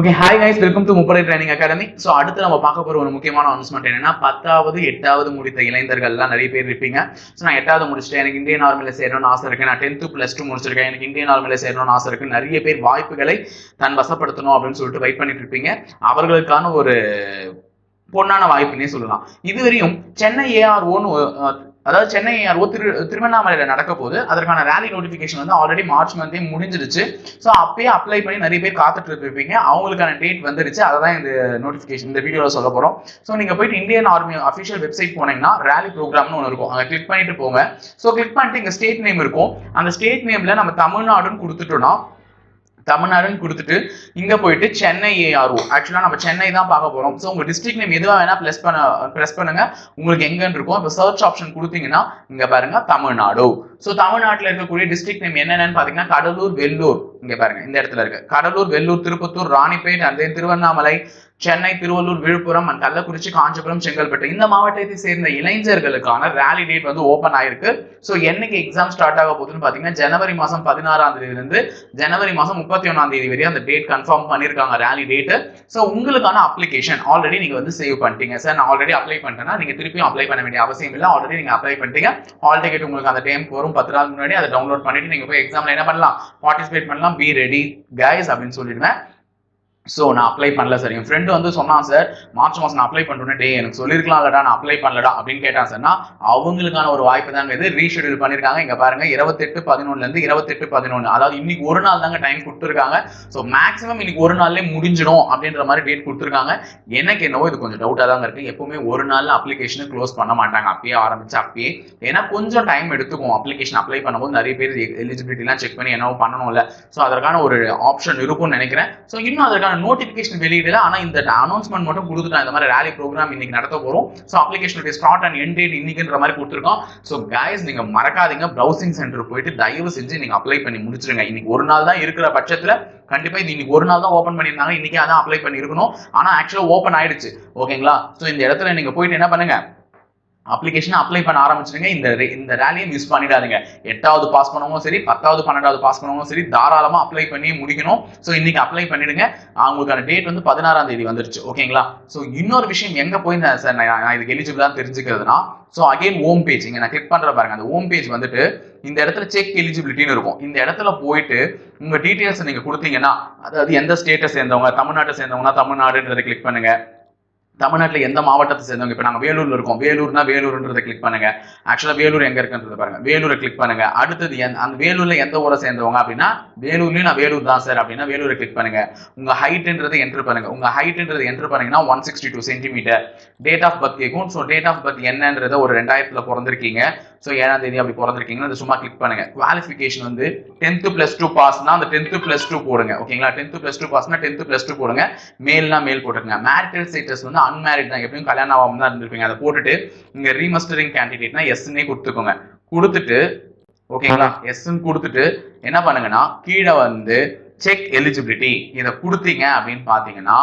Okay hi guys welcome to முப்படை training academy so அடுத்து நம்ம பார்க்க போகிற ஒரு முக்கியமான அனௌன்ஸ்மெண்ட் என்னன்னா பத்தாவது எட்டாவது முடித்த இளைஞர்கள்லாம் நிறைய பேர் இருப்பீங்க. ஸோ நான் எட்டாவது முடிச்சிட்டேன். எனக்கு இந்தியன் ஆர்மியில் சேரணும்னு ஆசை இருக்கு. நான் டென்த்து ப்ளஸ் டூ முடிச்சிருக்கேன். எனக்கு இந்தியன் ஆர்மியில் சேரணும்னு ஆசை இருக்கு. நிறைய பேர் வாய்ப்புகளை தன் வசப்படுத்தணும் அப்படின்னு சொல்லிட்டு வெயிட் பண்ணிட்டு இருப்பீங்க. அவர்களுக்கான ஒரு பொன்னான வாய்ப்புன்னே சொல்லலாம். இதுவரையும் சென்னை ஏஆர்ஓன்னு அதாவது சென்னை ஏஆர்ஓ திரு திருவண்ணாமலையில் நடக்க போது அதற்கான ரேலி நோட்டிஃபிகேஷன் வந்து ஆல்ரெடி மார்ச் மந்தே முடிஞ்சிருச்சு. ஸோ அப்பயே அப்ளை பண்ணி நிறைய பேர் காத்துட்டு இருப்பீங்க அவங்களுக்கான டேட் வந்துருச்சு. அதை தான் இந்த நோட்டிஃபிகேஷன் இந்த வீடியோவில் சொல்ல போகிறோம் ஸோ நீங்கள் போயிட்டு இந்தியன் ஆர்மி அஃபிஷியல் வெப்சைட் போனீங்கன்னா ரேலி ப்ரோக்ராம்னு ஒன்று இருக்கும். அங்கே கிளிக் பண்ணிட்டு போங்க. ஸோ கிளிக் பண்ணிட்டு இங்கே ஸ்டேட் நேம் இருக்கும். அந்த ஸ்டேட் நேமில் நம்ம தமிழ்நாடுன்னு கொடுத்துட்டோம்னா தமிழ்நாடுன்னு கொடுத்துட்டு இங்க போயிட்டு சென்னை ஏஆர்ஓ ஆக்சுவலா நம்ம சென்னை தான் பார்க்க போறோம். ஸோ உங்க டிஸ்ட்ரிக்ட் நேம் எதுவா வேணா ப்ளஸ் பண்ண ப்ரெஸ் பண்ணுங்க. உங்களுக்கு எங்கன்னு இருக்கும். இப்போ சர்ச் ஆப்ஷன் கொடுத்தீங்கன்னா இங்க பாருங்க தமிழ்நாடு. ஸோ தமிழ்நாட்டில் இருக்கக்கூடிய டிஸ்ட்ரிக்ட் நேம் என்னென்னு பாத்தீங்கன்னா கடலூர் வெள்ளூர். இங்க பாருங்க இந்த இடத்துல இருக்கு. Cuddalore Vellore Tirupattur Ranipet and Tiruvannamalai Chennai Tiruvallur Villupuram and Kallakurichi Kanchipuram Chengalpattu. இந்த மாவட்டத்தை சேர்ந்த இளைஞர்களுக்கான ரேலி டேட் வந்து ஓப்பன் ஆயிருக்கு. ஸோ என்னைக்கு எக்ஸாம் ஸ்டார்ட் ஆக போகுதுன்னு பாத்தீங்கன்னா ஜனவரி மாசம் பதினாறாம் தேதியில இருந்து ஜனவரி மாசம் முப்பத்தி ஒன்னாம் தேதி வரையும் அந்த டேட் கன்ஃபார்ம் பண்ணிருக்காங்க ரேலி டேட்டு ஸோ உங்களுக்கான அப்ளிகேஷன் ஆல்ரெடி நீங்க வந்து சேவ் பண்ணிட்டீங்க. சார் நான் ஆல்ரெடி அப்ளை பண்ணிட்டேன்னா நீங்க திருப்பியும் அப்ளை பண்ண வேண்டிய அவசியம் இல்லை. ஆல்ரெடி நீங்க அப்ளை பண்ணிட்டீங்க. ஹால் டிக்கெட் உங்களுக்கு அந்த டைம் வரும். பத்து நாள் முன்னாடி அதை டவுன்லோட் பண்ணிட்டு நீங்க போய் எக்ஸாம்ல என்ன பண்ணலாம்? பார்ட்டிசிபேட் பண்ணலாம். பி ரெடி கைஸ் அப்படின்னு சொல்லிடுவேன். ஸோ நான் அப்ளை பண்ணல சார் என் ஃப்ரெண்டு வந்து சொன்னான் சார் மார்ச் மாதம் நான் அப்ளை பண்ணுறேன் டே எனக்கு சொல்லியிருக்கலாம்லடா நான் அப்ளை பண்ணலடா அப்படின்னு கேட்டான் சார்னா அவங்களுக்கான ஒரு வாய்ப்பு தாங்க இது. ரீஷெடியூல் பண்ணியிருக்காங்க இங்கே பாருங்க இருபத்தெட்டு பதினொன்னுலேருந்து இருபத்தெட்டு பதினொன்று அதாவது இன்னைக்கு ஒரு நாள் தாங்க டைம் கொடுத்துருக்காங்க. ஸோ மேக்ஸிமம் இன்னைக்கு ஒரு நாள்லேயே முடிஞ்சிடும் அப்படின்ற மாதிரி டேட் கொடுத்துருக்காங்க. எனக்கு என்னவோ இது கொஞ்சம் டவுட்டாக தாங்க இருக்குது எப்பவுமே ஒரு நாளில் அப்ளிகேஷனை க்ளோஸ் பண்ண மாட்டாங்க. அப்பயே ஆரம்பிச்சு அப்பயே. ஏன்னா கொஞ்சம் டைம் எடுத்துக்கும் அப்ளிகேஷன் அப்ளை பண்ணும்போது நிறைய பேர் எலிஜிபிலிட்டிலாம் செக் பண்ணி என்னவோ பண்ணணும்ல. ஸோ அதற்கான ஒரு ஆப்ஷன் இருக்கும்னு நினைக்கிறேன். ஸோ இன்னும் அதற்கான நோட்டிஃபிகேஷன் வெளியிடல. ஆனா இந்த அனௌன்ஸ்மெண்ட் மட்டும் கொடுத்துட்டான் இந்த மாதிரி ரேலி ப்ரோக்ராம் இன்னைக்கு நடத்த போறோம். ஸோ அப்ளிகேஷனுடைய ஸ்டார்ட் அண்ட் என் டேட் இன்னைக்குன்ற மாதிரி கொடுத்துருக்கோம். ஸோ கைஸ் நீங்க மறக்காதீங்க. ப்ரௌசிங் சென்டர் போயிட்டு தயவு செஞ்சு நீங்க அப்ளை பண்ணி முடிச்சிருங்க. இன்னைக்கு ஒரு நாள் தான் இருக்கிற பட்சத்துல கண்டிப்பா இது இன்னைக்கு ஒரு நாள் தான் ஓப்பன் பண்ணியிருந்தாங்க. இன்னைக்கு அதான் அப்ளை பண்ணிருக்கணும் ஆனா ஆக்சுவலா ஓப்பன் ஆயிடுச்சு. ஓகேங்களா ஸோ இந்த இடத்துல நீங்க போயிட்டு என்ன பண்ணுங்க? அப்ளிகேஷன் அப்ளை பண்ண ஆரம்பிச்சிருங்க. இந்த இந்த ரேலியை மிஸ் பண்ணிடாதீங்க. எட்டாவது பாஸ் பண்ணவங்களும் சரி பத்தாவது பன்னெண்டாவது பாஸ் பண்ணவங்களும் சரி தாராளமா அப்ளை பண்ணி முடிக்கணும். ஸோ இன்னைக்கு அப்ளை பண்ணிடுங்க. அவங்களுக்கான டேட் வந்து பதினாறாம் தேதி வந்துருச்சு. ஓகேங்களா ஸோ இன்னொரு விஷயம் எங்க போய் சார் நான் இதுக்கு எலிஜிபிளா தெரிஞ்சுக்கிறதுனா ஸோ அகைன் ஹோம் பேஜ் இங்க நான் கிளிக் பண்ற பாருங்க. அந்த ஹோம் பேஜ் வந்துட்டு இந்த இடத்துல செக் எலிஜிபிலிட்டின்னு இருக்கும். இந்த இடத்துல போயிட்டு உங்க டீட்டெயில்ஸ் நீங்க கொடுத்தீங்கன்னா அதாவது எந்த ஸ்டேட்டை சேர்ந்தவங்க தமிழ்நாட்டை சேர்ந்தவங்கன்னா தமிழ்நாடுன்றதை கிளிக் பண்ணுங்க. தமிழ்நாட்டில் எந்த மாவட்டத்தை சேர்ந்தவங்க? இப்போ நாங்கள் வேலூரில் இருக்கோம். வேலூர்னா வேலூர்ன்றதை கிளிக் பண்ணுங்க. ஆக்சுவலாக வேலூர் எங்கே இருக்குன்றதை பாருங்க. வேலூரை கிளிக் பண்ணுங்க. அடுத்தது அந்த வேலூரில் எந்த ஊரை சேர்ந்தவங்க அப்படின்னா வேலூர்லேயும் நான் வேலூர் தான் சார் அப்படின்னா வேலூரை கிளிக் பண்ணுங்க. உங்கள் ஹைட்ன்றதை என்டர் பண்ணுங்க. உங்கள் ஹைட்ன்றதை என்டர் பண்ணீங்கன்னா one sixty two centimeter date of birth கேட்கும் ஸோ டேட் ஆஃப் பர்த் என்னன்றத ஒரு ரெண்டாயிரத்தில் பிறந்திருக்கீங்க. ஸோ ஏழாம் தேதி அப்படி பிறந்திருக்கீங்கன்னா அதை சும்மா கிளிக் பண்ணுங்க. குவாலிஃபிகேஷன் வந்து டென்த்து பிளஸ் டூ பாஸ்னா அந்த டென்த்து பிளஸ் டூ போடுங்க. ஓகேங்களா டென்த்து பிளஸ் டூ பாஸ்னா டென்த்து பிளஸ் டூ போடுங்க. மேல்னா மேல் போட்டுருங்க மேரிட்டல் ஸ்டேட்டஸ் வந்து அன்மேரிட் தான் எப்படியும் கல்யாணம் ஆகாம தான் இருந்திருப்பீங்க. அதை போட்டுட்டு இங்க ரீமஸ்டரிங் கேண்டிடேட்னா எஸ்ன்னே கொடுத்துக்கோங்க. கொடுத்துட்டு ஓகேங்களா? எஸ்ன்னு கொடுத்துட்டு என்ன பண்ணுங்கன்னா கீழே வந்து செக் எலிஜிபிலிட்டி இதை கொடுத்தீங்க அப்படின்னு பார்த்தீங்கன்னா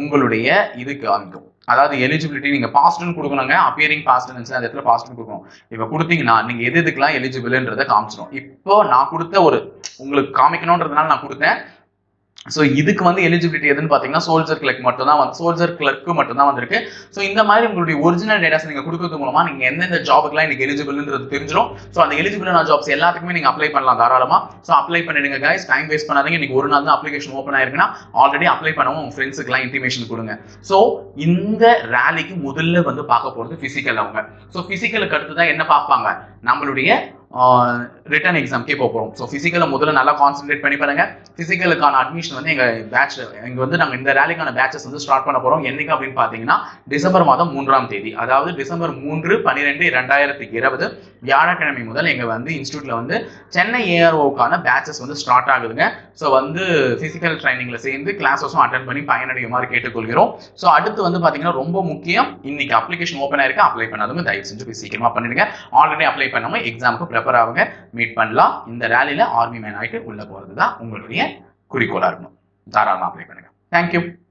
உங்களுடைய இது காமிக்கும் அதாவது எலிஜிபிலிட்டி நீங்க பாஸ்ட்னு கொடுக்கணுங்க அப்பியரிங் பாஸ்ட் அந்த இடத்துல பாஸ்ட்னு கொடுக்கணும். இப்போ கொடுத்தீங்கன்னா நீங்க எது இதுக்கெல்லாம் எலிஜிபிள்ன்றதை காமிச்சிடும் இப்போ நான் கொடுத்த ஒரு உங்களுக்கு காமிக்கணுன்றதுனால நான் கொடுத்தேன். ஸோ இதுக்கு வந்து எலிஜிபிலிட்டி எதுன்னு பார்த்தீங்கன்னா சோல்ஜர் கிளர்க் மட்டும் தான் வந்து சோல்ஜர் கிளர்க்கு மட்டும் தான் வந்திருக்கு. ஸோ இந்த மாதிரி உங்களுடைய ஒரிஜினல் டேட்டாஸ் நீங்கள் கொடுக்கறது மூலமா நீங்கள் எந்தெந்த ஜாபுக்குலாம் எனக்கு எலிஜிபிள்ன்றது தெரிஞ்சிடும் ஸோ அந்த எலிஜிபிளான ஜாப்ஸ் எல்லாத்துக்குமே நீங்கள் அப்ளை பண்ணலாம் தாராளமாக ஸோ அப்ளை பண்ணிடுங்க கைஸ் டைம் வேஸ்ட் பண்ணாதீங்க. இன்னைக்கு ஒரு நாள் தான் அப்ளிகேஷன் ஓப்பன் ஆயிருக்குன்னா ஆல்ரெடி அப்ளை பண்ணவும் உங்கள் ஃப்ரெண்ட்ஸுக்குலாம் இன்டிமேஷன் கொடுங்க. ஸோ இந்த ரேலிக்கு முதல்ல வந்து பார்க்க போகிறது ஃபிசிக்கல் அவங்க. ஸோ ஃபிசிக்கலுக்கு அடுத்து தான் என்ன பார்ப்பாங்க? நம்மளுடைய ரிட்டன் எக்ஸாம்க்கே போகிறோம் ஸோ ஃபிசிக்கலை முதல்ல நல்லா கான்சென்ட்ரேட் பண்ணி பாருங்க. ஃபிசிக்கலுக்கான அட்மிஷன் வந்து எங்கள் பேட்ச் இங்கே வந்து நாங்கள் இந்த ரேலிக்கான பேட்சஸ் வந்து ஸ்டார்ட் பண்ண போகிறோம் என்னைக்கு அப்படின்னு பார்த்தீங்கன்னா டிசம்பர் மாதம் மூன்றாம் தேதி. அதாவது டிசம்பர் மூன்று பன்னிரெண்டு ரெண்டாயிரத்தி இருபது வியாழக்கிழமை முதல் எங்கள் வந்து இன்ஸ்டியூட்டில் வந்து சென்னை ஏஆர்ஓக்கான பேட்சஸ் வந்து ஸ்டார்ட் ஆகுதுங்க. ஸோ வந்து ஃபிசிக்கல் ட்ரைனிங்கில் சேர்ந்து கிளாஸஸும் அட்டன் பண்ணி பயனடையுமாறு கேட்டுக்கொள்கிறோம். ஸோ அடுத்து வந்து பார்த்தீங்கன்னா ரொம்ப முக்கியம் இன்னைக்கு அப்ளிகேஷன் ஓப்பன் ஆயிருக்கு. அப்ளை பண்ணாதவங்க தயவு செஞ்சு போய் சீக்கிரமாக பண்ணிடுங்க. ஆல்ரெடி அப்ளை பண்ணாமல் எக்ஸாமுக்கு ப்ரிப்பேர் ஆகுங்க மீட் பண்ணலாம். இந்த ரேலியில் ஆர்மி மேன் ஆகிட்டு உள்ள போகிறது தான் உங்களுடைய குறிக்கோளாக இருக்கணும். தாராளமாக அப்ளை பண்ணுங்கள் தேங்க்யூ